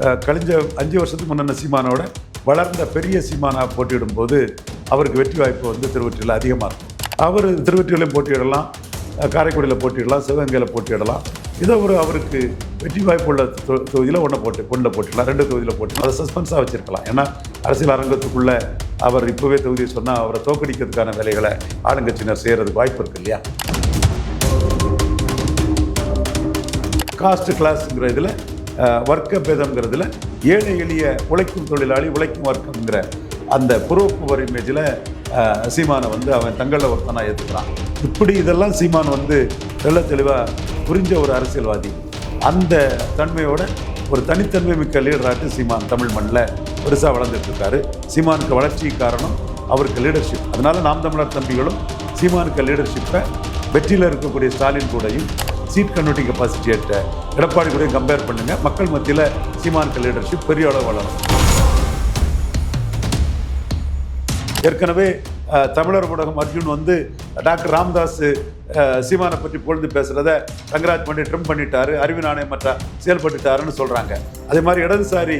கழிஞ்ச அஞ்சு வருஷத்துக்கு முன்ன சீமானோட வளர்ந்த பெரிய சீமானா போட்டியிடும் போது அவருக்கு வெற்றி வாய்ப்பு வந்து திருவொற்றியில் அதிகமாக இருக்கும். அவர் திருவொற்றியிலையும் போட்டியிடலாம் காரைக்குடியில் போட்டியிடலாம் சிவகங்கையில் போட்டியிடலாம். இதை ஒரு அவருக்கு வெற்றி வாய்ப்பு உள்ள தொ- தொகுதியில் ஒன்றை போட்டு ஒன்றில் போட்டிடலாம் ரெண்டு தொகுதியில் போட்டிடலாம். அதை சஸ்பென்ஸாக வச்சிருக்கலாம். ஏன்னா அரசியல் அரங்கத்துக்குள்ளே அவர் இப்போவே தொகுதியை சொன்னால் அவரை தோக்கடிக்கிறதுக்கான வேலைகளை ஆளுங்கட்சியினர் செய்கிறதுக்கு வாய்ப்பு இருக்கு இல்லையா? காஸ்ட் கிளாஸுங்கிற இதில் வர்க்க பேதம்ங்கிறதுல ஏழை எளிய உழைக்கும் தொழிலாளி உழைக்கும் வர்க்கம்ங்கிற அந்த புறப்புவர் இமேஜில் சீமானை வந்து அவன் தங்களில் ஒருத்தனாக ஏற்றுக்கிறான் இப்படி இதெல்லாம் சீமான் வந்து தெள்ள தெளிவாக புரிஞ்ச ஒரு அரசியல்வாதி. அந்த தன்மையோட ஒரு தனித்தன்மை மிக்க லீடராட்டு சீமான் தமிழ் மண்ணில் பெருசாக வளர்ந்துட்டு இருக்காரு சீமானுக்கு வளர்ச்சி காரணம் அவருக்கு லீடர்ஷிப் அதனால நாம் தமிழர் தம்பிகளும் சீமானுக்கு லீடர்ஷிப்பை வெற்றியில் இருக்கக்கூடிய ஸ்டாலின் கூடையும் சீட் கன்வெர்ட்டிங் கெப்பாசிட்டி ஏற்ற எடப்பாடி கூட கம்பேர் பண்ணுங்க. மக்கள் மத்தியில் சீமானுக்கு லீடர்ஷிப் பெரிய அளவு வளரும். ஏற்கனவே தமிழர் ஊடகம் அர்ஜுன் வந்து டாக்டர் ராம்தாஸ் சீமானை பற்றி பொழுது பேசுகிறத ரங்கராஜ் பண்ணி ட்ரிம் பண்ணிட்டாரு அறிவு நாணயமற்ற செயல்பட்டுட்டாருன்னு சொல்கிறாங்க அதே மாதிரி இடதுசாரி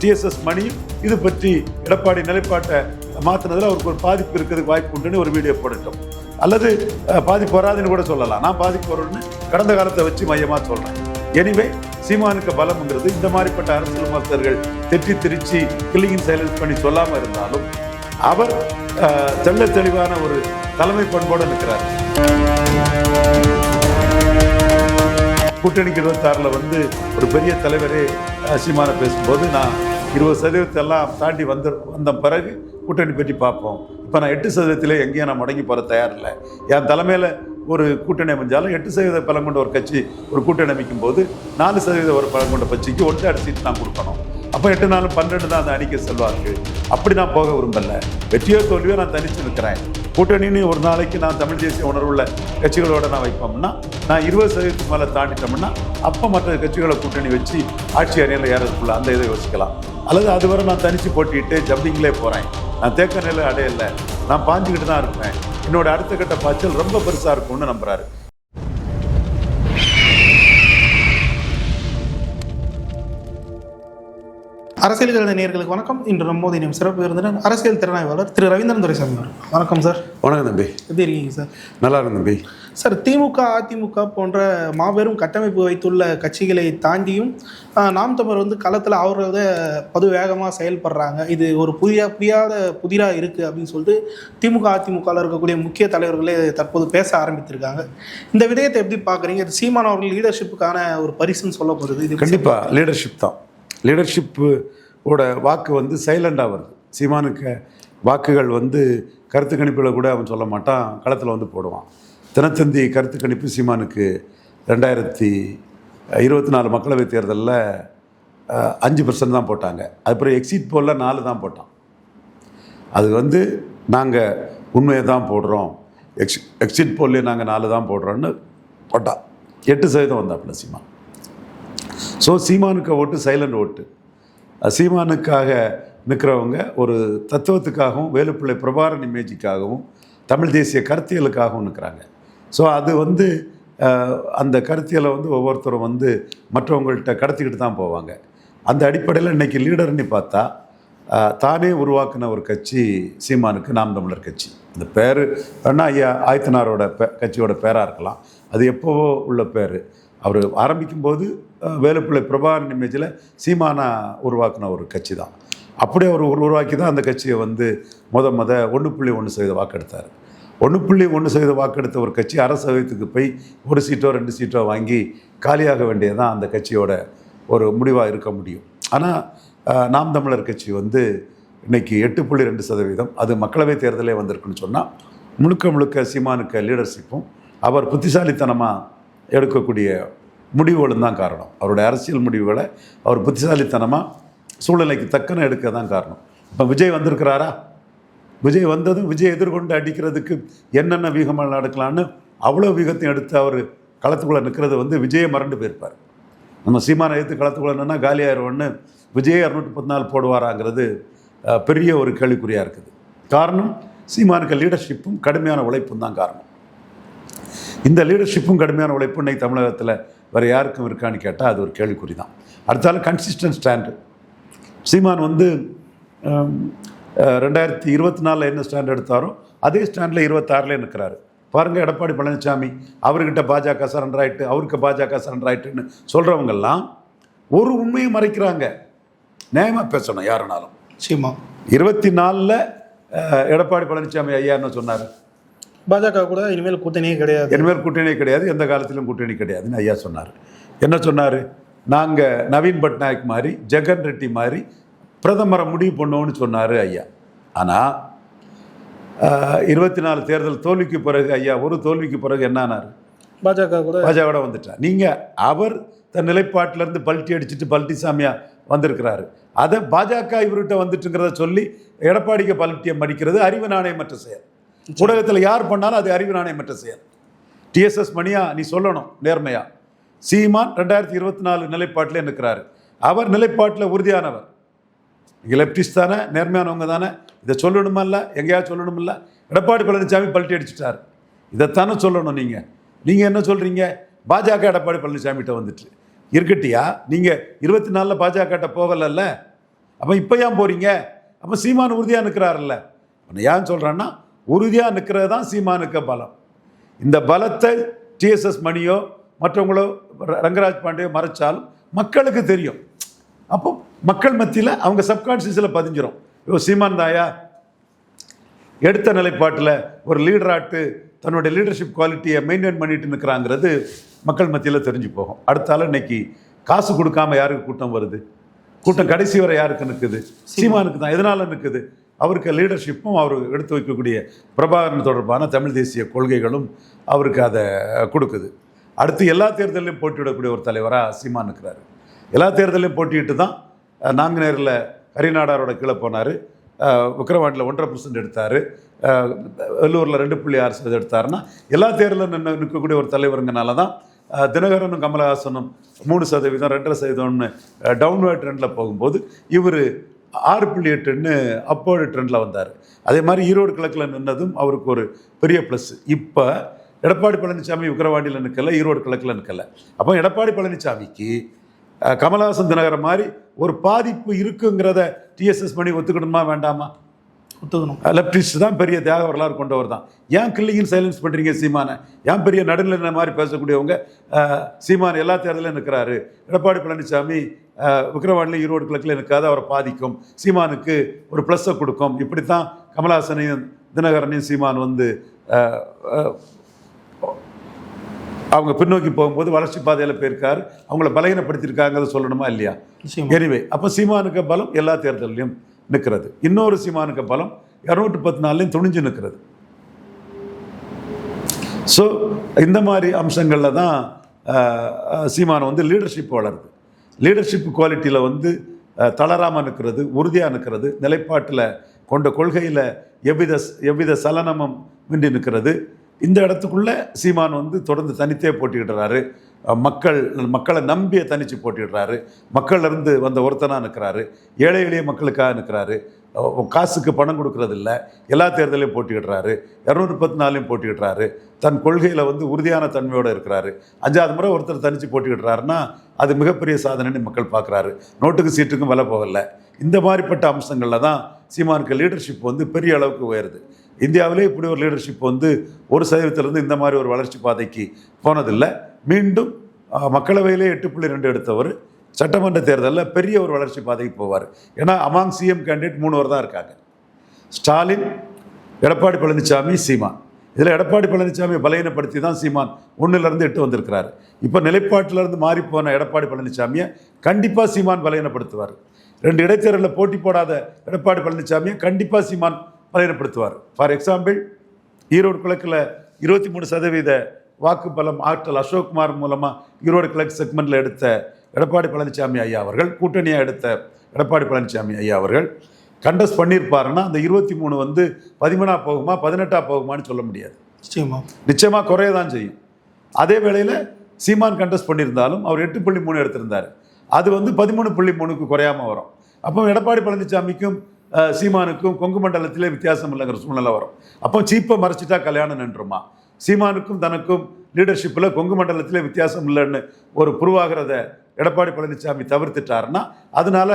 டிஎஸ்எஸ் மணி இது பற்றி எடப்பாடி நிலைப்பாட்டை மாற்றினதில் அவருக்கு ஒரு பாதிப்பு இருக்கிறதுக்கு வாய்ப்பு உண்டுன்னு ஒரு வீடியோ போடட்டும். அல்லது அஹ், பாதிப்பு வராதுன்னு கூட சொல்லலாம். நான் பாதிப்பு வரும்னு கடந்த காலத்தை வச்சு மையமாக சொல்கிறேன் எனிவே சீமானுக்கு பலம்ங்கிறது இந்த மாதிரிப்பட்ட அரசியல் மருத்துவர்கள் தெற்றி திருச்சி கில்லிங்கின் சைலன்ஸ் பண்ணி சொல்லாமல் இருந்தாலும் அவர் அஹ், தெளிவான ஒரு தலைமை பண்போடு நிற்கிறார் கூட்டணிக்கு இருபத்தாறில் வந்து ஒரு பெரிய தலைவரே சீமான பேசும்போது நான் இருபது சதவீதத்தை எல்லாம் தாண்டி வந்து வந்த பிறகு கூட்டணி பற்றி பார்ப்போம். இப்போ நான் எட்டு சதவீதத்திலே எங்கேயும் நான் முடங்கி போகிற தயாரில்லை என் தலைமையில் ஒரு கூட்டணி அமைஞ்சாலும் எட்டு சதவீத பலம் கொண்ட ஒரு கட்சி ஒரு கூட்டணி அமைக்கும் போது நாலு சதவீத ஒரு பலம் கொண்ட கட்சிக்கு ஒட்டு அடிச்சிட்டு நான் கொடுக்கணும். அப்போ எட்டு நாளும் பன்னெண்டு தான் அந்த அணிக்க செல்வார்கள். அப்படி நான் போக விரும்பலை. வெற்றியோ தோல்வியோ நான் தனித்து நிற்கிறேன். கூட்டணின்னு ஒரு நாளைக்கு நான் தமிழ் தேசிய உணர்வுள்ள கட்சிகளோட நான் வைப்போம்னா நான் இருபது சதவீதத்துக்கு மேலே தாண்டிட்டோம்னா அப்போ மற்ற கட்சிகளை கூட்டணி வச்சு ஆட்சி அணியில் ஏறதுக்குள்ள அந்த இதை யோசிக்கலாம். அல்லது அதுவரை நான் தனிச்சு போட்டிட்டு ஜம்பிங்லேயே போகிறேன் நான் தேக்க நிலை அடையலை. நான் பாஞ்சுக்கிட்டு தான் இருப்பேன். என்னோட அடுத்த கட்ட பாய்ச்சல் ரொம்ப பெருசாக இருக்கும்னு நம்புறாரு. அரசியல் கருத நேயர்களுக்கு வணக்கம். இன்று நம்மோது இனம் சிறப்பு விருந்தினர் அரசியல் திறனாய்வாளர் திரு ரவீந்திரன் துரைசாமி வணக்கம் சார். வணக்கம் தம்பி. எப்படி இருக்கீங்க சார்? நல்லா இருக்கும் தம்பி. சார் திமுக அதிமுக போன்ற மாபெரும் கட்டமைப்பு வைத்துள்ள கட்சிகளை தாண்டியும் நாம் தமிழர் வந்து களத்தில் அவர்கள பது வேகமாக செயல்படுறாங்க. இது ஒரு புதிய புரியாத புதிராக இருக்குது அப்படின்னு சொல்லிட்டு திமுக அதிமுகவில் இருக்கக்கூடிய முக்கிய தலைவர்களே தற்போது பேச ஆரம்பித்திருக்காங்க. இந்த விடயத்தை எப்படி பார்க்குறீங்க? இது சீமான் அவர்கள் லீடர்ஷிப்புக்கான ஒரு பரிசுன்னு சொல்லப்படுது. இது கண்டிப்பாக லீடர்ஷிப் தான். லீடர்ஷிப்பு ஓட வாக்கு வந்து சைலண்டாக வருது. சீமானுக்கு வாக்குகள் வந்து கருத்து கணிப்பில் கூட அவன் சொல்ல மாட்டான் களத்தில் வந்து போடுவான். தினத்தந்தி கருத்து கணிப்பு சீமானுக்கு ரெண்டாயிரத்தி இருபத்தி நாலு மக்களவைத் தேர்தலில் அஞ்சு பர்சன்ட் தான் போட்டாங்க. அதுக்கப்புறம் எக்ஸிட் போலில் நாலு தான் போட்டான். அது வந்து நாங்கள் உண்மையை தான் போடுறோம். எக்ஸ் எக்ஸிட் போல்லே நாங்கள் நாலு தான் போடுறோன்னு போட்டான். எட்டு சதவீதம் வந்தாப்புல சீமான் ஸோ சீமானுக்கு ஓட்டு சைலண்ட் ஓட்டு. சீமானுக்காக நிற்கிறவங்க ஒரு தத்துவத்துக்காகவும் வேலுப்பிள்ளை பிரபாரன் இமேஜிக்காகவும் தமிழ் தேசிய கருத்தியலுக்காகவும் நிற்கிறாங்க. ஸோ அது வந்து அந்த கருத்தியலை வந்து ஒவ்வொருத்தரும் வந்து மற்றவங்கள்ட்ட கடத்திக்கிட்டு தான் போவாங்க. அந்த அடிப்படையில் இன்றைக்கி லீடர்னு பார்த்தா தானே உருவாக்கின ஒரு கட்சி சீமானுக்கு நாம் தமிழர் கட்சி. இந்த பேர் வேணா ஐயா ஆயத்தனாரோட கட்சியோட பேராக இருக்கலாம். அது எப்போவோ உள்ள பேர். அவர் ஆரம்பிக்கும்போது வேலுப்பிள்ளை பிரபாகரன் இமேஜில் சீமானா உருவாக்கின ஒரு கட்சி தான். அப்படியே அவர் உரு- உருவாக்கி தான் அந்த கட்சியை வந்து முத முத ஒன்று புள்ளி ஒன்று சதவீத வாக்கெடுத்தார். ஒன்று புள்ளி ஒன்று சதவீத வாக்கெடுத்த ஒரு கட்சி அரசவைத்துக்கு போய் ஒரு சீட்டோ ரெண்டு சீட்டோ வாங்கி காலியாக வேண்டியதான் அந்த கட்சியோட ஒரு முடிவாக இருக்க முடியும். ஆனால் நாம் தமிழர் கட்சி வந்து இன்னைக்கு எட்டு புள்ளி ரெண்டு சதவீதம் அது மக்களவைத் தேர்தலே வந்திருக்குன்னு சொன்னால் முழுக்க முழுக்க சீமானுக்கு லீடர்ஷிப்பும் அவர் புத்திசாலித்தனமாக எடுக்கக்கூடிய முடிவுகளும் தான் காரணம். அவருடைய அரசியல் முடிவுகளை அவர் புத்திசாலித்தனமாக சூழ்நிலைக்கு தக்கன எடுக்க தான் காரணம். இப்போ விஜய் வந்திருக்கிறாரா? விஜய் வந்ததும் விஜய் எதிர்கொண்டு அடிக்கிறதுக்கு என்னென்ன வீகமாக நடக்கலான்னு அவ்வளோ வீகத்தையும் எடுத்து அவர் களத்துக்குள்ளே நிற்கிறது வந்து விஜயை மறந்து போயிருப்பார். நம்ம சீமானை எடுத்து களத்துக்குள்ளே நின்னா காலியாயிருவோன்னு விஜய் இரநூத்தி நாள் போடுவாராங்கிறது பெரிய ஒரு கேள்விக்குறியாக இருக்குது. காரணம் சீமானுக்கு லீடர்ஷிப்பும் கடுமையான உழைப்பும் தான் காரணம். இந்த லீடர்ஷிப்பும் கடுமையான உழைப்பு இன்னைக்கு தமிழகத்தில் வேறு யாருக்கும் இருக்கான்னு கேட்டால் அது ஒரு கேள்விக்குறி தான் அடுத்தாலும் கன்சிஸ்டன்ட் ஸ்டாண்டு சீமான் வந்து ரெண்டாயிரத்தி இருபத்தி நாலில் என்ன ஸ்டாண்ட் எடுத்தாரோ அதே ஸ்டாண்டில் இருபத்தாறில் நிற்கிறாரு பாருங்கள் எடப்பாடி பழனிசாமி அவர்கிட்ட பாஜக சரண்டர் ஆயிட்டு அவருக்கு பாஜக சரண்டர் ஆயிட்டுன்னு சொல்கிறவங்கெல்லாம் ஒரு உண்மையை மறைக்கிறாங்க. நியாயமாக பேசணும் யாருனாலும். நிச்சயமா இருபத்தி நாலில் எடப்பாடி பழனிசாமி ஐயா என்ன சொன்னார். பாஜக கூட இனிமேல் கூட்டணியே கிடையாது. இனிமேல் கூட்டணி கிடையாது. எந்த காலத்திலும் கூட்டணி கிடையாதுன்னு ஐயா சொன்னார். என்ன சொன்னார்? நாங்கள் நவீன் பட்நாயக் மாதிரி ஜெகன் ரெட்டி மாதிரி பிரதமரை முடிவு பண்ணோம்னு சொன்னார் ஐயா. ஆனால் இருபத்தி நாலு தேர்தல் தோல்விக்கு பிறகு ஐயா ஒரு தோல்விக்கு பிறகு என்னானார் பாஜக கூட பாஜகவோட வந்துட்டார் நீங்கள் அவர் தன் நிலைப்பாட்டிலேருந்து பல்ட்டி அடிச்சுட்டு பல்ட்டிசாமியா வந்திருக்கிறாரு. அதை பாஜக இவர்கிட்ட வந்துட்டுங்கிறத சொல்லி எடப்பாடிக்கு பல்ட்டியம் அடிக்கிறது அறிவு நாணயமற்ற செயல். ஊடகத்தில் யார் பண்ணாலும் அது அறிவு நாணயமற்ற செயல். டிஎஸ்எஸ் மணியா நீ சொல்லணும் நேர்மையா. சீமான் ரெண்டாயிரத்தி இருபத்தி நாலு நிலைப்பாட்டில் நிற்கிறாரு. அவர் நிலைப்பாட்டில் உறுதியானவர். இங்கே லெப்டிஸ்ட் தானே நேர்மையானவங்க தானே இதை சொல்லணுமா இல்லை எங்கேயாவது சொல்லணுமில்ல. எடப்பாடி பழனிசாமி பல்ட்டி அடிச்சிட்டார். இதைத்தானே சொல்லணும் நீங்கள் நீங்கள் என்ன சொல்கிறீங்க பாஜக எடப்பாடி பழனிசாமிகிட்ட வந்துட்டு. இருக்கட்டியா? நீங்கள் இருபத்தி நாலில் பாஜகட்ட போகலைல்ல? அப்போ இப்போ ஏன் போகிறீங்க அப்போ சீமான் உறுதியாக நிற்கிறாருல்ல. நான் ஏன் சொல்கிறேன்னா உறுதியாக நிற்கிறது தான் சீமானுக்கு பலம். இந்த பலத்தை டிஎஸ்எஸ் மணியோ மற்றவங்களோ ரங்கராஜ் பாண்டேயோ மறைச்சாலும் மக்களுக்கு தெரியும். அப்போ மக்கள் மத்தியில் அவங்க சப்கான்ஷியஸில் பதிஞ்சிரும். ஓ சீமான் தாயா? எடுத்த நிலைப்பாட்டில் ஒரு லீடராட்டு தன்னுடைய லீடர்ஷிப் குவாலிட்டியை மெயின்டைன் பண்ணிட்டு நிற்கிறாங்கிறது மக்கள் மத்தியில் தெரிஞ்சு போகும். அடுத்தால இன்னைக்கு காசு கொடுக்காம யாருக்கு கூட்டம் வருது? கூட்டம் கடைசி வரை யாருக்கு நிற்குது சீமானுக்கு தான். எதனால நிற்குது அவருக்கு லீடர்ஷிப்பும் அவர் எடுத்து வைக்கக்கூடிய பிரபாகரன் தொடர்பான தமிழ் தேசிய கொள்கைகளும் அவருக்கு அதை கொடுக்குது. அடுத்து எல்லா தேர்தலையும் போட்டியிடக்கூடிய ஒரு தலைவராக சீமான் இருக்கிறாரு. எல்லா தேர்தலையும் போட்டியிட்டு தான் நாங்குநேரில் கரிநாடாரோட கீழே போனார். விக்ரவாண்டில் ஒன்றரை பர்சன்ட் எடுத்தார். வெள்ளூரில் ரெண்டு புள்ளி ஆறு சதவீதம் எடுத்தாருன்னா எல்லா தேர்தலும் நின்று நிற்கக்கூடிய ஒரு தலைவருங்கனால தான் தினகரனும் கமலஹாசனும் மூணு சதவீதம் ரெண்டரை சதவீதம்னு டவுன்வேர்ட் ட்ரெண்டில் போகும்போது இவர் ஆறு புள்ளி எட்டுன்னு அப்போ ட்ரெண்டில் வந்தார். அதே மாதிரி ஈரோடு கிழக்கில் நின்னதும் அவருக்கு ஒரு பெரிய ப்ளஸ் இப்போ எடப்பாடி பழனிசாமி விக்கிரவாண்டியில் நிற்கலை ஈரோடு கிழக்கில் நிற்கலை அப்போ எடப்பாடி பழனிசாமிக்கு கமலஹாசன் தினகரன் மாதிரி ஒரு பாதிப்பு இருக்குங்கிறத டிஎஸ்எஸ் பண்ணி ஒத்துக்கணுமா வேண்டாமா? ஒத்துக்கணும் லெப்டிஸ்ட் தான் பெரிய தியாக வரலாறு கொண்டவர் தான். ஏன் கில்லிங்கின் சைலன்ஸ் பண்ணுறீங்க சீமானை? ஏன் பெரிய நடுநிலை மாதிரி பேசக்கூடியவங்க சீமான் எல்லா தேர்தலையும் நிற்கிறாரு. எடப்பாடி பழனிசாமி அஹ், விக்கிரவாண்டியில் ஈரோடு கிழக்கில் நிற்காத அவரை பாதிக்கும். சீமானுக்கு ஒரு ப்ளஸ்ஸை கொடுக்கும். இப்படித்தான் கமலஹாசனையும் தினகரனையும் சீமான் வந்து அவங்க பின்னோக்கி போகும்போது வளர்ச்சி பாதையில் போயிருக்காரு. அவங்கள பலகீனப்படுத்தியிருக்காங்கிறத சொல்லணுமா இல்லையா? எனிவே அப்போ சீமானுக்கு பலம் எல்லா தேர்தல்லையும் நிற்கிறது. இன்னொரு சீமானுக்கு பலம் இரநூற்றி பத்து நாள்லையும் துணிஞ்சு நிற்கிறது. ஸோ இந்த மாதிரி அம்சங்களில் தான் அஹ், சீமான் வந்து லீடர்ஷிப் வளருது. லீடர்ஷிப் குவாலிட்டியில் வந்து தளராமல் நிற்கிறது உறுதியாக நிற்கிறது நிலைப்பாட்டில் கொண்ட கொள்கையில் எவ்வித எவ்வித சலனமும் மின்றி நிற்கிறது. இந்த இடத்துக்குள்ளே சீமான் வந்து தொடர்ந்து தனித்தே போட்டிக்கிடுறாரு மக்கள் மக்களை நம்பிய தனிச்சு போட்டிடுறாரு மக்கள்லேருந்து வந்த ஒருத்தனாக நிற்கிறாரு ஏழை எளிய மக்களுக்காக நிற்கிறாரு காசுக்கு பணம் கொடுக்கறதில்ல. எல்லா தேர்தலையும் போட்டிக்கிடுறாரு இரநூத்தி பத்து நாளையும் போட்டிக்கிடுறாரு தன் கொள்கையில் வந்து உறுதியான தன்மையோடு இருக்கிறாரு. அஞ்சாவது முறை ஒருத்தர் தனித்து போட்டிக்கிடுறாருன்னா அது மிகப்பெரிய சாதனைன்னு மக்கள் பார்க்குறாரு. நோட்டுக்கு சீட்டுக்கும் விலை போகலை. இந்த மாதிரிப்பட்ட அம்சங்களில் தான் சீமானுக்கு லீடர்ஷிப் வந்து பெரிய அளவுக்கு உயருது. இந்தியாவிலே இப்படி ஒரு லீடர்ஷிப் வந்து ஒரு சதவீதத்திலேருந்து இந்த மாதிரி ஒரு வளர்ச்சி பாதைக்கு போனதில்லை. மீண்டும் மக்களவையிலே எட்டு புள்ளி ரெண்டு எடுத்தவர் சட்டமன்ற தேர்தலில் பெரிய ஒரு வளர்ச்சி பாதைக்கு போவார். ஏன்னா அமாங் சிஎம் கேண்டிடேட் மூணு தான் இருக்காங்க. ஸ்டாலின் எடப்பாடி பழனிசாமி சீமான். இதில் எடப்பாடி பழனிசாமியை பலகீனப்படுத்தி தான் சீமான் ஒன்றுலேருந்து எட்டு வந்திருக்கிறார். இப்போ நிலைப்பாட்டிலேருந்து மாறிப்போன எடப்பாடி பழனிசாமியை கண்டிப்பாக சீமான் பலகீனப்படுத்துவார் ரெண்டு இடைத்தேர்தலில் போட்டி போடாத எடப்பாடி பழனிசாமியை கண்டிப்பாக சீமான் பலகீனப்படுத்துவார் ஃபார் எக்ஸாம்பிள் ஈரோடு கிழக்கில் இருபத்தி மூணு சதவீத வாக்கு பலம் ஆற்றல் அசோக்குமார் மூலமாக ஈரோடு கிழக்கு செக்மெண்ட்டில் எடுத்த எடப்பாடி பழனிசாமி ஐயா அவர்கள் கூட்டணியாக எடுத்த எடப்பாடி பழனிசாமி ஐயா அவர்கள். கண்டஸ்ட் பண்ணியிருப்பாருன்னா அந்த இருபத்தி மூணு வந்து பதிமூணா போகுமா பதினெட்டா போகுமான்னு சொல்ல முடியாது. நிச்சயமா. நிச்சயமாக குறைய தான் செய்யும். அதே வேளையில் சீமான் கண்டஸ்ட் பண்ணியிருந்தாலும் அவர் எட்டு புள்ளி மூணு எடுத்திருந்தார். அது வந்து பதிமூணு புள்ளி மூணுக்கு குறையாம வரும். அப்போ எடப்பாடி பழனிசாமிக்கும் சீமானுக்கும் கொங்கு மண்டலத்திலே வித்தியாசம் இல்லைங்கிற சூழ்நிலை வரும். அப்போ சீப்பை மறைச்சிட்டா கல்யாணம் நின்றுமா? சீமானுக்கும் தனக்கும் லீடர்ஷிப்பில் கொங்கு மண்டலத்திலே வித்தியாசம் இல்லைன்னு ஒரு புருவாகிறத எடப்பாடி பழனிசாமி தவிர்த்துட்டாருன்னா அதனால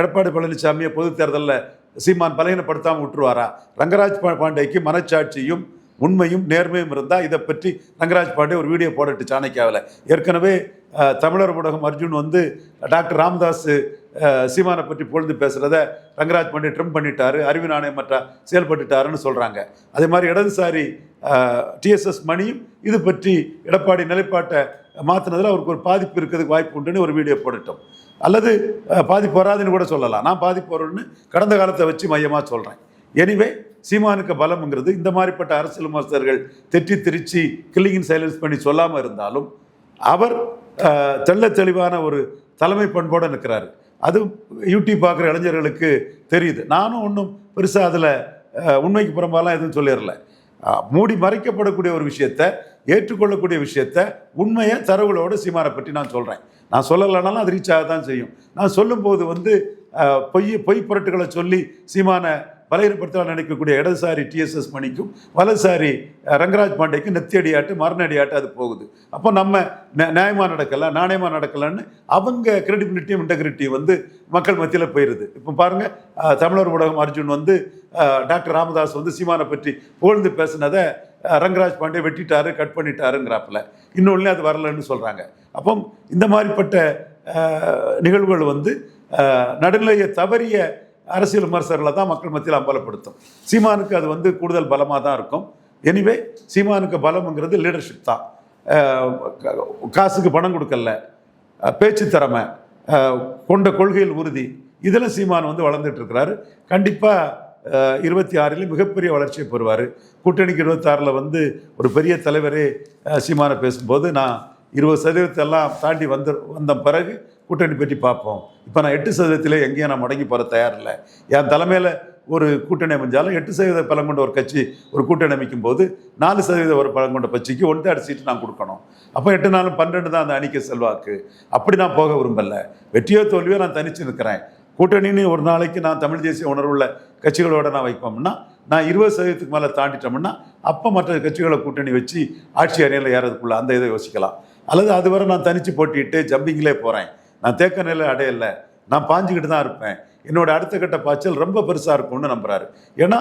எடப்பாடி பழனிசாமியை பொது தேர்தலில் சீமான் பலகீனப்படுத்தாமல் விட்டுருவாரா? ரங்கராஜ் பாண்டேக்கு மனச்சாட்சியும் உண்மையும் நேர்மையும் இருந்தால் இதை பற்றி ரங்கராஜ் பாண்டே ஒரு வீடியோ போடட்டு சாணக்கியாவில். ஏற்கனவே தமிழர் ஊடகம் அர்ஜுன் வந்து டாக்டர் ராமதாஸ் சீமானை பற்றி பொழுது பேசுகிறத ரங்கராஜ் பாண்டே ட்ரிம் பண்ணிட்டாரு அறிவு நாணயம் மற்ற செயல்பட்டுட்டாருன்னு சொல்கிறாங்க அதே மாதிரி இடதுசாரி டிஎஸ்எஸ் மணியும் இது பற்றி எடப்பாடி நிலைப்பாட்டை மாற்றினதில் அவருக்கு ஒரு பாதிப்பு இருக்கிறதுக்கு வாய்ப்பு உண்டுன்னு ஒரு வீடியோ போடட்டும் அல்லது பாதிப்பு வராதுன்னு கூட சொல்லலாம். நான் பாதிப்பு வரும்னு கடந்த காலத்தை வச்சு மையமாக சொல்கிறேன் எனிவே சீமானுக்கு பலம்ங்கிறது இந்த மாதிரிப்பட்ட அரசியல் விமர்சகர்கள் தெற்றி திருச்சி கில்லிங்கின் சைலன்ஸ் பண்ணி சொல்லாமல் இருந்தாலும் அவர் தெள்ள தெளிவான ஒரு தலைமை பண்போடு நிற்கிறாரு. அது யூடியூப் பார்க்குற இளைஞர்களுக்கு தெரியுது. நானும் ஒன்றும் பெருசாக அதில் உண்மைக்கு புறம்பாலாம் எதுவும் சொல்லிடல. மூடி மறைக்கப்படக்கூடிய ஒரு விஷயத்தை ஏற்றுக்கொள்ளக்கூடிய விஷயத்த உண்மையை தரவுகளோடு சீமாரை பற்றி நான் சொல்கிறேன் நான் சொல்லலைனாலும் அது ரீச் ஆக தான் செய்யும். நான் சொல்லும்போது வந்து பொய் பொய் புரட்டுகளை சொல்லி சீமானை பலகீனப்படுத்தலாம் நினைக்கக்கூடிய இடதுசாரி டிஎஸ்எஸ் மணிக்கும் வலதுசாரி ரங்கராஜ் பாண்டேக்கும் நெத்தியடியாட்டு மரணடியாட்டு அது போகுது. அப்போ நம்ம ந- நடக்கலாம் நடக்கல நாணயமா நடக்கலன்னு அவங்க கிரெடிபிலிட்டியும் இன்டெகிரிட்டியும் வந்து மக்கள் மத்தியில் போயிடுது இப்போ பாருங்கள் தமிழர் ஊடகம் அர்ஜுன் வந்து டாக்டர் ராமதாஸ் வந்து சீமானை பற்றி புகழ்ந்து பேசினதை ரங்கராஜ் பாண்டே வெட்டிட்டாரு கட் பண்ணிட்டாருங்கிறாப்புல. இன்னொன்று அது வரலன்னு சொல்கிறாங்க அப்போ இந்த மாதிரிப்பட்ட நிகழ்வுகள் வந்து நடுநிலையை தவறிய அரசியல் விமர்சகர்களை தான் மக்கள் மத்தியில் அம்பலப்படுத்தும். சீமானுக்கு அது வந்து கூடுதல் பலமாக தான் இருக்கும். எனிவே சீமானுக்கு பலம்ங்கிறது லீடர்ஷிப் தான். காசுக்கு பணம் கொடுக்கல. பேச்சு திறமை. கொண்ட கொள்கையில் உறுதி. இதில் சீமான் வந்து வளர்ந்துட்டு இருக்கிறாரு. கண்டிப்பாக இருபத்தி ஆறில் மிகப்பெரிய வளர்ச்சியை பெறுவார். கூட்டணிக்கு இருபத்தாறில் வந்து ஒரு பெரிய தலைவரே சீமானை பேசும்போது நான் இருபது சதவீதத்தை எல்லாம் தாண்டி வந்து வந்த பிறகு கூட்டணி பற்றி பார்ப்போம். இப்போ நான் எட்டு சதவீதத்திலே எங்கேயும் நான் முடங்கி போகிற தயாரில்லை. என் தலைமையில் ஒரு கூட்டணி அமைஞ்சாலும் எட்டு சதவீத பலம் கொண்ட ஒரு கட்சி ஒரு கூட்டணி அமைக்கும் போது நாலு சதவீத ஒரு பலம் கொண்ட கட்சிக்கு ஒன் தேர்ட் சீட்டு நான் கொடுக்கணும். அப்போ எட்டு நாளும் பன்னெண்டு தான் அந்த அணிக்கு செல்வாக்கு. அப்படி நான் போக விரும்பலை. வெற்றியோ தோல்வியோ நான் தனிச்சு நிற்கிறேன். கூட்டணின்னு ஒரு நாளைக்கு நான் தமிழ் தேசிய உணர்வுள்ள கட்சிகளோட நான் வைப்போம்னா நான் இருபது சதவீதத்துக்கு மேலே தாண்டிட்டோம்னா அப்போ மற்ற கட்சிகளை கூட்டணி வச்சு ஆட்சி அணியில் ஏறதுக்குள்ள அந்த இதை யோசிக்கலாம். அல்லது அதுவரை நான் தனித்து போட்டிட்டு ஜம்பிங்கிலே போகிறேன் நான் தேக்க நிலை அடையலை. நான் பாஞ்சுக்கிட்டு தான் இருப்பேன். என்னோட அடுத்த கட்ட பாய்ச்சல் ரொம்ப பெருசாக இருக்கும்னு நம்புறாரு. ஏன்னா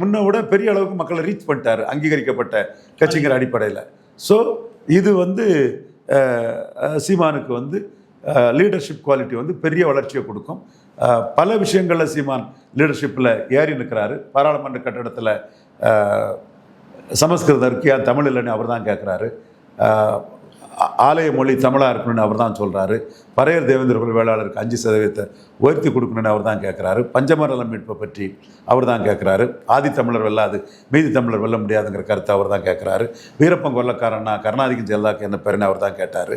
முன்ன விட பெரிய அளவுக்கு மக்களை ரீச் பண்ணிட்டாரு அங்கீகரிக்கப்பட்ட கட்சிங்கிற அடிப்படையில். ஸோ இது வந்து சீமானுக்கு வந்து லீடர்ஷிப் குவாலிட்டி வந்து பெரிய வளர்ச்சியை கொடுக்கும். பல விஷயங்களில் சீமான் லீடர்ஷிப்பில் ஏறி நிற்கிறாரு. பாராளுமன்ற கட்டடத்தில் சமஸ்கிருதம் இருக்கியா தமிழ் இல்லைன்னு அவர் தான் கேட்குறாரு ஆலய மொழி தமிழாக இருக்கணும்னு அவர் தான் சொல்கிறாரு பறையர் தேவேந்திர வேளாளருக்கு அஞ்சு சதவீதத்தை உயர்த்தி கொடுக்கணும்னு அவர் தான் கேட்குறாரு பஞ்சமரலம் மீட்பை பற்றி அவர் தான் கேட்குறாரு ஆதி தமிழர் வெல்லாது மீதி தமிழர் வெல்ல முடியாதுங்கிற கருத்தை அவர் தான் கேட்குறாரு வீரப்பன் கொல்லக்காரனா கருணாநிதி ஜெயலலிதாக்கு என்ன பேருன்னு அவர் தான் கேட்டார்.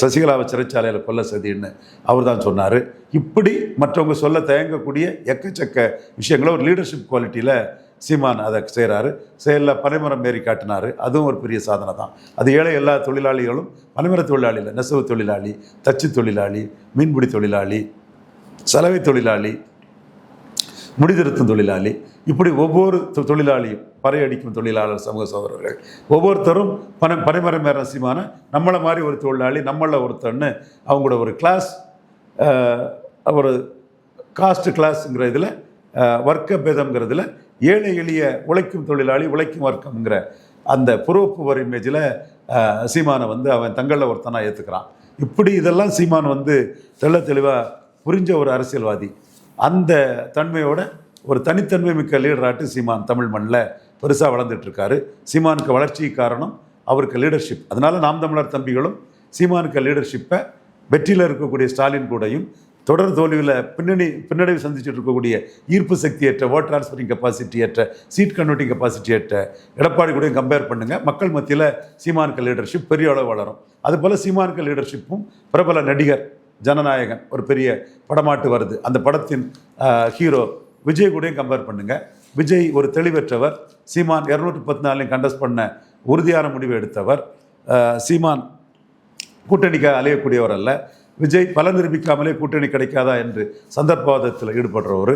சசிகலாவை சிறைச்சாலையில் கொல்ல சதின்னு அவர் தான் சொன்னார். இப்படி மற்றவங்க சொல்ல தயங்கக்கூடிய எக்கச்சக்க விஷயங்களை ஒரு லீடர்ஷிப் குவாலிட்டியில் சீமான் அதை செய்கிறாரு செயலில் பனைமரம் ஏறி காட்டினார். அதுவும் ஒரு பெரிய சாதனை தான். அது ஏழை எல்லா தொழிலாளிகளும் பனைமர தொழிலாளியில் நெசவு தொழிலாளி தச்சு தொழிலாளி மீன்பிடி தொழிலாளி சலவை தொழிலாளி முடிதிருத்தும் தொழிலாளி இப்படி ஒவ்வொரு தொ- தொழிலாளியும் பறையடிக்கும் தொழிலாளர் சமூக சோதரர்கள். ஒவ்வொருத்தரும் பனை பனைமரம் ஏற சீமான நம்மளை மாதிரி ஒரு தொழிலாளி நம்மள ஒருத்தன்னு அவங்களோட ஒரு கிளாஸ் ஒரு காஸ்ட் கிளாஸுங்கிற இதில் வர்க்க பேதம்ங்கிறதுல ஏழை எளிய உழைக்கும் தொழிலாளி உழைக்கும் வர்க்கம்ங்கிற அந்த புரோப்புவர் இமேஜில் சீமானை வந்து அவன் தங்களில் ஒருத்தனாக ஏற்றுக்கிறான் இப்படி இதெல்லாம் சீமான் வந்து தெள்ள தெளிவாக புரிஞ்ச ஒரு அரசியல்வாதி. அந்த தன்மையோட ஒரு தனித்தன்மை மிக்க லீடராட்டு சீமான் தமிழ் மண்ணில் பெருசாக வளர்ந்துட்டுருக்காரு சீமானுக்கு வளர்ச்சிக்கு காரணம் அவருக்கு லீடர்ஷிப் அதனால் நாம் தமிழர் தம்பிகளும் சீமானுக்கு லீடர்ஷிப்பை வெற்றியில் இருக்கக்கூடிய ஸ்டாலின் கூடயும் தொடர் தோல்வியில் பின்னணி பின்னடைவு சந்திச்சுட்டு இருக்கக்கூடிய ஈர்ப்பு சக்தியற்ற ஓட் டிரான்ஸ்ஃபரிங் கெப்பாசிட்டி ஏற்ற சீட் கன்வெர்ட்டிங் கெப்பாசிட்டி ஏற்ற எடப்பாடி கூட கம்பேர் பண்ணுங்க. மக்கள் மத்தியில் சீமானுக்கு லீடர்ஷிப் பெரிய அளவு வளரும். அதுபோல் சீமானுக்கு லீடர்ஷிப்பும் பிரபல நடிகர் ஜனநாயகன் ஒரு பெரிய படமாட்டு வருது. அந்த படத்தின் ஹீரோ விஜய் கூடயும் கம்பேர் பண்ணுங்கள் விஜய் ஒரு தெளிவற்றவர். சீமான் இரநூற்றி பத்து நாலையும் கண்டஸ்ட் பண்ண உறுதியான முடிவு எடுத்தவர். சீமான் கூட்டணிக்கு அலையக்கூடியவர் அல்ல. விஜய் பலன் நிரூபிக்காமலே கூட்டணி கிடைக்காதா என்று சந்தர்ப்பவாதத்தில் ஈடுபடுறவர்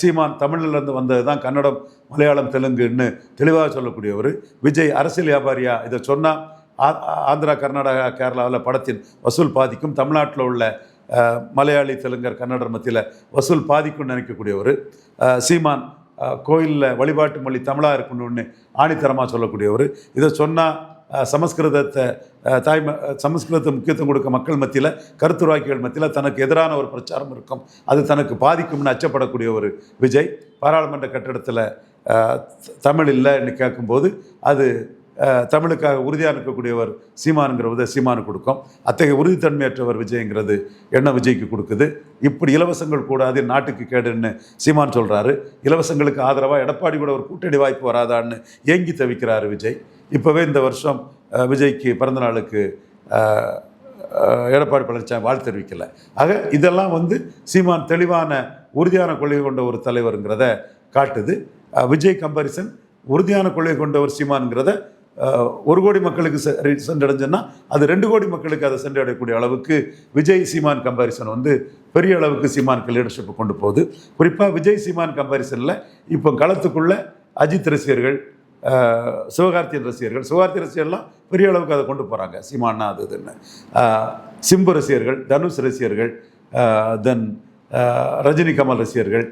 சீமான் தமிழ்லேருந்து வந்தது தான் கன்னடம் மலையாளம் தெலுங்குன்னு தெளிவாக சொல்லக்கூடியவர். விஜய் அரசியல் வியாபாரியா? இதை சொன்னால் ஆந்திரா கர்நாடகா கேரளாவில் படத்தின் வசூல் பாதிக்கும் தமிழ்நாட்டில் உள்ள மலையாளி தெலுங்கர் கன்னடர் மத்தியில் வசூல் பாதிக்கும்னு நினைக்கக்கூடியவர். சீமான் கோயிலில் வழிபாட்டு மொழி தமிழாக இருக்கணும்னு ஆணித்தரமாக சொல்லக்கூடியவர். இதை சொன்னால் சமஸ்கிருதத்தை தாய் சமஸ்கிருதத்தை முக்கியத்துவம் கொடுக்க மக்கள் மத்தியில் கருத்துருவாக்கிகள் மத்தியில் தனக்கு எதிரான ஒரு பிரச்சாரம் இருக்கும். அது தனக்கு பாதிக்கும்னு அச்சப்படக்கூடிய ஒரு விஜய். பாராளுமன்ற கட்டிடத்தில் தமிழ் இல்லைன்னு கேட்கும்போது அது தமிழுக்காக உறுதியாக இருக்கக்கூடியவர் சீமானுங்கிறத சீமானு கொடுக்கும். அத்தகைய உறுதித்தன்மையற்றவர் விஜய்ங்கிறது என்ன விஜய்க்கு கொடுக்குது? இப்படி இலவசங்கள் கூடாது நாட்டுக்கு கேடுன்னு சீமான் சொல்கிறாரு இலவசங்களுக்கு ஆதரவாக எடப்பாடி கூட ஒரு கூட்டணி வாய்ப்பு வராதான்னு ஏங்கி தவிக்கிறாரு விஜய். இப்போவே இந்த வருஷம் விஜய்க்கு பிறந்த நாளுக்கு எடப்பாடி பழனிசாமி வாழ்த்து தெரிவிக்கலை. ஆக இதெல்லாம் வந்து சீமான் தெளிவான உறுதியான கொள்கை கொண்ட ஒரு தலைவருங்கிறத காட்டுது. விஜய் கம்பாரிசன் உறுதியான கொள்கை கொண்ட ஒரு சீமானுங்கிறத ஒரு கோடி மக்களுக்கு செ- சென்றடைஞ்சுன்னா அது ரெண்டு கோடி மக்களுக்கு அதை சென்றடையக்கூடிய அளவுக்கு விஜய் சீமான் கம்பாரிசன் வந்து பெரிய அளவுக்கு சீமானுக்கு லீடர்ஷிப்பை கொண்டு போகுது. குறிப்பாக விஜய் சீமான் கம்பாரிசனில் இப்போ களத்துக்குள்ள அஜித் ரசிகர்கள் சிவகார்த்தியன் ரசிகர்கள். சிவகார்த்தி ரசிகர்லாம் பெரிய அளவுக்கு அதை கொண்டு போகிறாங்க சீமானா அது இதுன்னு. சிம்பு ரசிகர்கள் தனுஷ் ரசிகர்கள் தென் ரஜினி கமல் ரசிகர்கள்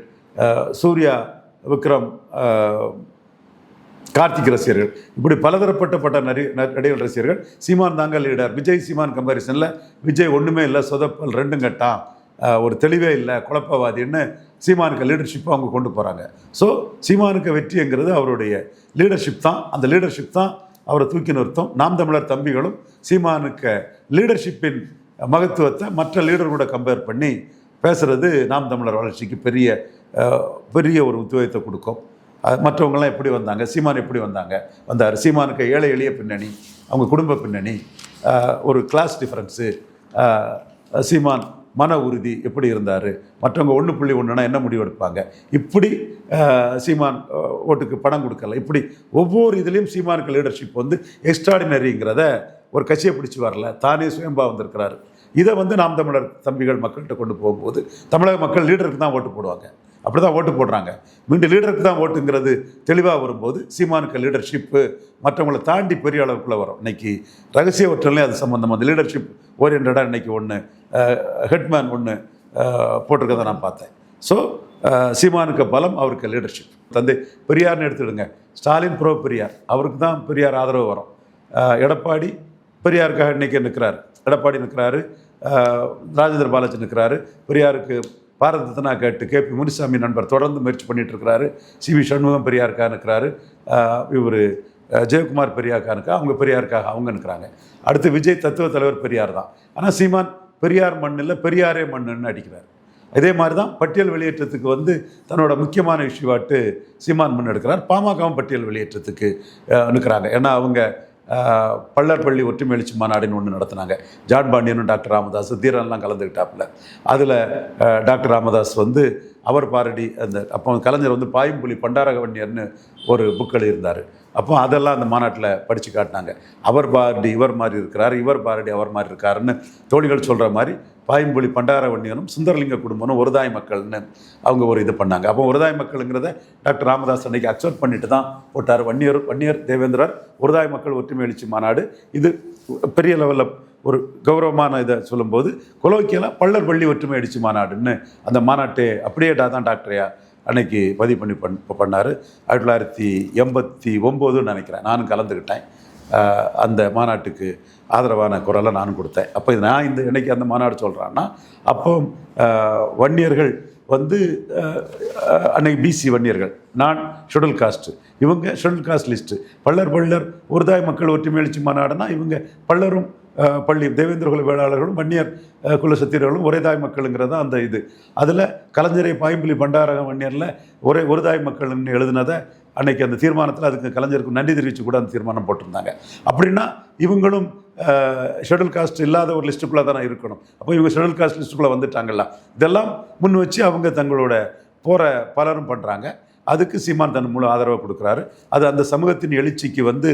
சூர்யா விக்ரம் கார்த்திக் ரசிகர்கள். இப்படி பலதரப்பட்டப்பட்ட நரி நடிகர் ரசிகர்கள். சீமான் தாங்க லீடர் விஜய் சீமான் கம்பாரிசனில் விஜய் ஒன்றுமே இல்லை சொதப்பல் ரெண்டும் கட்டான் ஒரு தெளிவே இல்லை குழப்பவாதின்னு சீமானுக்கு லீடர்ஷிப்பை அவங்க கொண்டு போகிறாங்க ஸோ சீமானுக்கு வெற்றிங்கிறது அவருடைய லீடர்ஷிப் தான். அந்த லீடர்ஷிப் தான் அவரை தூக்கி நிறுத்தும். நாம் தமிழர் தம்பிகளும் சீமானுக்கு லீடர்ஷிப்பின் மகத்துவத்தை மற்ற லீடர்களோட கம்பேர் பண்ணி பேசுகிறது நாம் தமிழர் வளர்ச்சிக்கு பெரிய பெரிய ஒரு உத்வேகத்தை கொடுக்கும். அஹ், மற்றவங்கெல்லாம் எப்படி வந்தாங்க? சீமான் எப்படி வந்தாங்க? வந்தார். சீமானுக்கு ஏழை எளிய பின்னணி அவங்க குடும்ப பின்னணி ஒரு கிளாஸ் டிஃப்ரென்ஸு சீமான் மன உறுதி எப்படி இருந்தார்? மற்றவங்க ஒன்று புள்ளி ஒன்றுனா என்ன முடிவு எடுப்பாங்க? இப்படி சீமான் ஓட்டுக்கு பணம் கொடுக்கல. இப்படி ஒவ்வொரு இதுலேயும் சீமானுக்கு லீடர்ஷிப் வந்து எக்ஸ்ட்ராடினரிங்கிறத ஒரு கட்சியை பிடிச்சி வரல. தானே சுயம்பா வந்திருக்கிறாரு. இதை வந்து நாம் தமிழர் தம்பிகள் மக்கள்கிட்ட கொண்டு போகும்போது தமிழக மக்கள் லீடருக்கு தான் ஓட்டு போடுவாங்க. அப்படி தான் ஓட்டு போடுறாங்க. மீண்டும் லீடருக்கு தான் ஓட்டுங்கிறது தெளிவாக வரும்போது சீமானுக்கு லீடர்ஷிப்பு மற்றவங்களை தாண்டி பெரிய அளவுக்குள்ளே வரும். இன்னைக்கு ரகசிய ஒற்றலையும் அது சம்மந்தம் அந்த லீடர்ஷிப் ஓரியன்டாக இன்றைக்கி ஒன்று ஹெட்மேன் ஒன்று போட்டிருக்கதை நான் பார்த்தேன். ஸோ சீமானுக்கு பலம் அவருக்கு லீடர்ஷிப் தந்தை பெரியார்னு எடுத்துடுங்க. ஸ்டாலின் ப்ரோ பெரியார். அவருக்கு தான் பெரியார் ஆதரவு வரும். எடப்பாடி பெரியாருக்காக இன்னைக்கு நிற்கிறாரு எடப்பாடி நிற்கிறாரு ராஜேந்திர பாலாஜி நிற்கிறாரு பெரியாருக்கு பாரத ரத்னா கேட்டு கே பி முனிசாமி நண்பர் தொடர்ந்து முயற்சி பண்ணிட்டு இருக்கிறாரு சி வி சண்முகம் பெரியாருக்காக இருக்கிறாரு இவர் ஜெயக்குமார் பெரியாருக்காக இருக்கா அவங்க பெரியாருக்காக அவங்க இருக்கிறாங்க அடுத்து விஜய் தத்துவ தலைவர் பெரியார் தான். ஆனால் சீமான் பெரியார் மண்ணில் பெரியாரே மண்ணுன்னு அடிக்கிறார். இதே மாதிரி தான் பட்டியல் வெளியேற்றத்துக்கு வந்து தன்னோட முக்கியமான இஷ்யூவாட்டு சீமான் முன்னெடுக்கிறார் பாமகவும் பட்டியல் வெளியேற்றத்துக்கு நிற்கிறாங்க. ஏன்னா அவங்க பள்ளர் பள்ளி ஒற்றுமை எழுச்சி மாநாடுன்னு ஒன்று நடத்தினாங்க. ஜான் பாண்டியனும் டாக்டர் ராமதாஸ் தீரன்லாம் கலந்துக்கிட்டாப்புல அதில் டாக்டர் ராமதாஸ் வந்து அவர் பாரடி அந்த அப்போ கலைஞர் வந்து பாயும்புலி பண்டாரகவன்யர்னு ஒரு புக் எழுதியிருந்தார். அப்போ அதெல்லாம் அந்த மாநாட்டில் படித்து காட்டினாங்க. அவர் பாரடி இவர் மாதிரி இருக்கிறார் இவர் பாரடி அவர் மாதிரி இருக்காருன்னு தோழிகள் சொல்கிற மாதிரி பாயம்பொழி பண்டாரவண்ணியனும் சுந்தரலிங்க குடும்பமும் ஒருதாய் மக்கள்னு அவங்க ஒரு இது பண்ணாங்க. அப்போ ஒருதாய் மக்களுங்கிறத டாக்டர் ராமதாஸ் அன்னைக்கு அக்செப்ட் பண்ணிட்டு தான் போட்டார். வன்னியர் வன்னியர் தேவேந்திரர் ஒருதாய் மக்கள் ஒற்றுமை எழுச்சி மாநாடு. இது பெரிய லெவலில் ஒரு கௌரவமான இதை சொல்லும்போது கொலோக்கியில் பள்ளர் பள்ளி ஒற்றுமை எழுச்சி மாநாடுன்னு அந்த மாநாட்டு அப்படியே தான் டாக்டரையா அன்னைக்கு பதிவு பண்ணி பண் பண்ணார். ஆயிரத்தி தொள்ளாயிரத்தி எண்பத்தி ஒம்போதுன்னு நினைக்கிறேன். நானும் கலந்துக்கிட்டேன். அந்த மாநாட்டுக்கு ஆதரவான குரலை நானும் கொடுத்தேன். அப்போ இது நான் இந்த இன்றைக்கி அந்த மாநாடு சொல்கிறேன்னா அப்போ வன்னியர்கள் வந்து அன்னைக்கு பிசி வன்னியர்கள். நான் ஷெடியூல் காஸ்ட்டு இவங்க schedule caste list Pallar Pallar ஒருதாய் மக்கள் ஒற்றுமை எழுச்சி மாநாடுனா இவங்க பள்ளரும் பள்ளி தேவேந்திர குல வேளாளர்களும் வன்னியர் குலசத்திரர்களும் ஒரே தாய் மக்களுங்கிறது தான் அந்த இது. அதில் கலைஞரை பாயம்புலி பண்டாரகம் வன்னியரில் ஒரே ஒரு தாய் மக்கள்னு எழுதினதை அன்னைக்கு அந்த தீர்மானத்தில் அதுக்கு கலைஞருக்கு நன்றி தெரிவித்து கூட அந்த தீர்மானம் போட்டிருந்தாங்க. அப்படின்னா இவங்களும் ஷெடியூல் காஸ்ட் இல்லாத ஒரு லிஸ்ட்டுக்குள்ளே தானே இருக்கணும். அப்போ இவங்க ஷெடியூல் காஸ்ட் லிஸ்ட்டுக்குள்ளே வந்துட்டாங்கல்ல இதெல்லாம் முன் வச்சு அவங்க தங்களோட போகிற பலரும் பண்ணுறாங்க அதுக்கு சீமான் தன் முழு ஆதரவை கொடுக்குறாரு. அது அந்த சமூகத்தின் எழுச்சிக்கு வந்து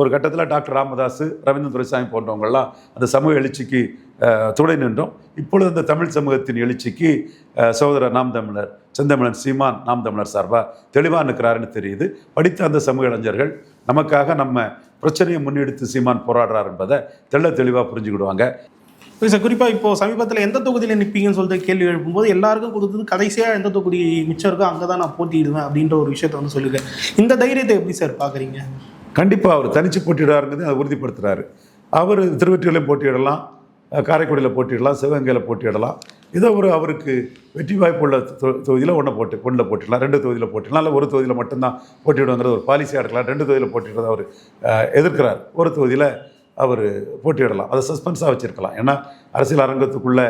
ஒரு கட்டத்தில் டாக்டர் ராமதாஸ் ரவீந்திர துரைசாமி போன்றவங்கள்லாம் அந்த சமூக எழுச்சிக்கு துணை நின்றோம். இப்பொழுது அந்த தமிழ் சமூகத்தின் எழுச்சிக்கு சகோதரர் நாம் தமிழர் செந்தமிழன் சீமான் நாம் தமிழர் சார்பாக தெளிவாக நிற்கிறாருன்னு தெரியுது. படித்த அந்த சமூக இளைஞர்கள் நமக்காக நம்ம பிரச்சனையை முன்னெடுத்து சீமான் போராடுறார் என்பதை தெள்ள தெளிவாக புரிஞ்சுக்கிடுவாங்க. சார் குறிப்பாக இப்போ சமீபத்தில் எந்த தொகுதியில் நிற்பீங்கன்னு சொல்லிட்டு கேள்வி எழுப்பும்போது எல்லாருக்கும் கொடுத்தது கடைசியாக எந்த தொகுதி மிச்சம் இருக்கோ அங்கே தான் நான் போட்டியிடுவேன் அப்படின்ற ஒரு விஷயத்த வந்து சொல்லியிருக்கேன். இந்த தைரியத்தை எப்படி சார் பார்க்குறீங்க? கண்டிப்பாக அவர் தனிச்சு போட்டியிடாருங்கிறது அதை உறுதிப்படுத்துகிறாரு அவர் திருவற்றியூரில் போட்டியிடலாம் காரைக்குடியில் போட்டியிடலாம் சிவகங்கையில் போட்டியிடலாம். ஏதோ ஒரு அவருக்கு வெற்றி வாய்ப்புள்ள தொ- தொகுதியில் ஒன்றை போட்டு ஒன்றில் போட்டிடலாம் ரெண்டு தொகுதியில் போட்டிடலாம் இல்லை ஒரு தொகுதியில் மட்டும்தான் போட்டியிடுங்கிறது ஒரு பாலிசியாக இருக்கலாம் ரெண்டு தொகுதியில் போட்டியிடுறத அவர் எதிர்க்கிறார். ஒரு தொகுதியில் அவர் போட்டியிடலாம். அதை சஸ்பென்ஸாக வச்சுருக்கலாம். ஏன்னா அரசியல் அரங்கத்துக்குள்ளே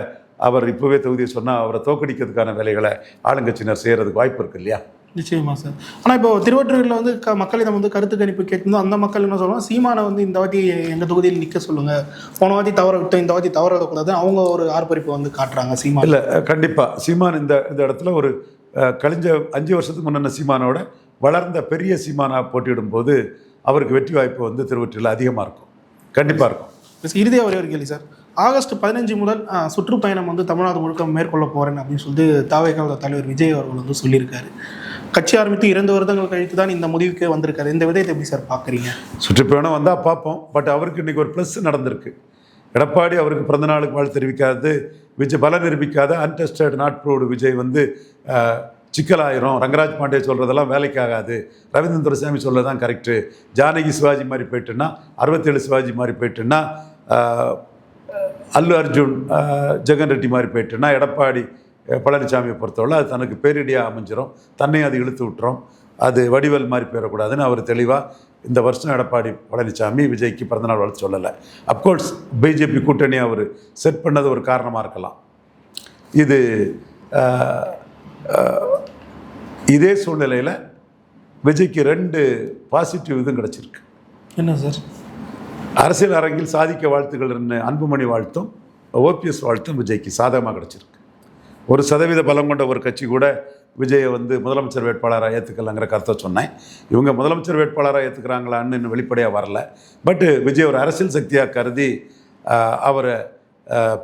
அவர் இப்போவே தொகுதியை சொன்னால் அவரை தோக்கடிக்கிறதுக்கான வேலைகளை ஆளுங்கட்சியினர் செய்கிறதுக்கு வாய்ப்பு இருக்கு இல்லையா? நிச்சயமா சார் ஆனால் இப்போ திருவற்றூரில் வந்து க மக்களிடம் வந்து கருத்து கணிப்பு கேட்கும்போது அந்த மக்கள் என்ன சொல்லுவாங்க? சீமானை வந்து இந்த வாட்டி எங்கள் தொகுதியில் நிற்க சொல்லுங்கள் போன வாட்டி தவற விட்டோம் இந்த வாட்டி தவற விடக்கூடாது அவங்க ஒரு ஆர்ப்பரிப்பை வந்து காட்டுறாங்க சீமான். இல்லை கண்டிப்பாக சீமான் இந்த இந்த இடத்துல ஒரு கழிஞ்ச அஞ்சு வருஷத்துக்கு முன்ன சீமானோட வளர்ந்த பெரிய சீமானா போட்டியிடும்போது அவருக்கு வெற்றி வாய்ப்பு வந்து திருவற்றியில் அதிகமாக இருக்கும். கண்டிப்பாக இருக்கும். இறுதியாக ஒரே ஒரு கேள்வி சார் ஆகஸ்ட் பதினஞ்சு முதல் சுற்றுப்பயணம் வந்து தமிழ்நாடு முழுக்க மேற்கொள்ள போகிறேன் அப்படின்னு சொல்லிட்டு தாவேக்கால தலைவர் விஜய் அவர்கள் வந்து சொல்லியிருக்காரு. கட்சி ஆரம்பித்து இரண்டு வருடங்கள் கழித்து தான் இந்த முடிவுக்கே வந்திருக்காரு. இந்த விதத்தை எப்படி சார் பார்க்குறீங்க? சுற்றுப்பயணம் வந்தால் பார்ப்போம். பட் அவருக்கு இன்றைக்கி ஒரு ப்ளஸ் நடந்திருக்கு. எடப்பாடி அவருக்கு பிறந்த நாளுக்கு வாழ்த்து தெரிவிக்காது. விஜய் பல நிரூபிக்காத அன்டெஸ்டட் நாட் ப்ரூவ்டு விஜய் வந்து சிக்கலாயிரும். ரங்கராஜ் பாண்டே சொல்கிறதெல்லாம் வேலைக்கு ஆகாது ரவீந்திர துரைசாமி சொல்கிறது தான் கரெக்டு ஜானகி சிவாஜி மாதிரி போயிட்டுன்னா அறுபத்தேழு சிவாஜி மாதிரி போயிட்டுன்னா அல்லு அர்ஜுன் ஜெகன் ரெட்டி மாதிரி போயிட்டுன்னா எடப்பாடி பழனிசாமியை பொறுத்தவரை அது தனக்கு பேரிடியாக அமைஞ்சிரும். தன்னையும் அது இழுத்து விட்டுரும். அது வடிவல் மாதிரி போயிடக்கூடாதுன்னு அவர் தெளிவாக இந்த வருஷம் எடப்பாடி பழனிசாமி விஜய்க்கு பிறந்தநாள் வாழ்த்து சொல்லலை. அப்கோர்ஸ் பிஜேபி கூட்டணி அவர் செட் பண்ணது ஒரு காரணமாக இருக்கலாம். இது இதே சூழ்நிலையில் விஜய்க்கு ரெண்டு பாசிட்டிவ் இதுவும் கிடச்சிருக்கு. என்ன சார்? அரசியல் அரங்கில் சாதிக்க வாழ்த்துக்கள்னு அன்புமணி வாழ்த்தும் ஓபிஎஸ் வாழ்த்தும் விஜய்க்கு சாதகமாக கிடச்சிருக்கு. ஒரு சதவீத பலம் கொண்ட ஒரு கட்சி கூட விஜயை வந்து முதலமைச்சர் வேட்பாளராக ஏற்றுக்கலங்கிற கருத்தை சொன்னேன். இவங்க முதலமைச்சர் வேட்பாளராக ஏற்றுக்கிறாங்களான்னு இன்னும் வெளிப்படையாக வரல. பட்டு விஜய் ஒரு அரசியல் சக்தியாக கருதி அவரை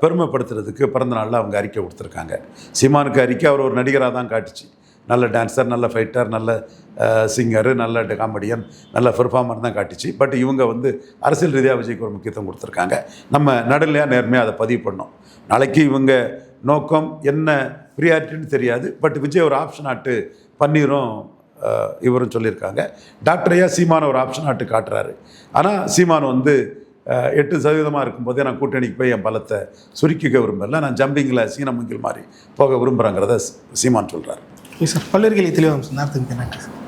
பெருமைப்படுத்துறதுக்கு பிறந்த நாளில் அவங்க அறிக்கை கொடுத்துருக்காங்க. சீமானுக்கு அறிக்கை அவர் ஒரு நடிகராக தான் காட்டுச்சு. நல்ல டான்ஸர் நல்ல ஃபைட்டர் நல்ல சிங்கரு நல்ல காமெடியன் நல்ல பெர்ஃபார்மர் தான் காட்டிச்சு. பட் இவங்க வந்து அரசியல் ரீதியாக விஜய்க்கு ஒரு முக்கியத்துவம் கொடுத்துருக்காங்க. நம்ம நடுநிலையாக நேர்மையாக அதை பதிவு பண்ணோம். நாளைக்கு இவங்க நோக்கம் என்ன ப்ரியாரிட்டின்னு தெரியாது. பட் விஜய் ஒரு ஆப்ஷன் ஆட்டு பன்னீரும் இவரும் சொல்லியிருக்காங்க. டாக்டரையா சீமான ஒரு ஆப்ஷன் ஆட்டு காட்டுறாரு. ஆனால் சீமான் வந்து எட்டு சதவீதமாக இருக்கும்போதே நான் கூட்டணிக்கு போய் என் பலத்தை சுருக்கிக்க விரும்பல. நான் ஜம்பிங்கில் சீன முங்கில் மாதிரி போக விரும்புகிறேங்கிறத சீமான் சொல்கிறார் சார் பல்வேறு கேள்வி தெளிவாக நேரத்துக்கு நன்றி சார்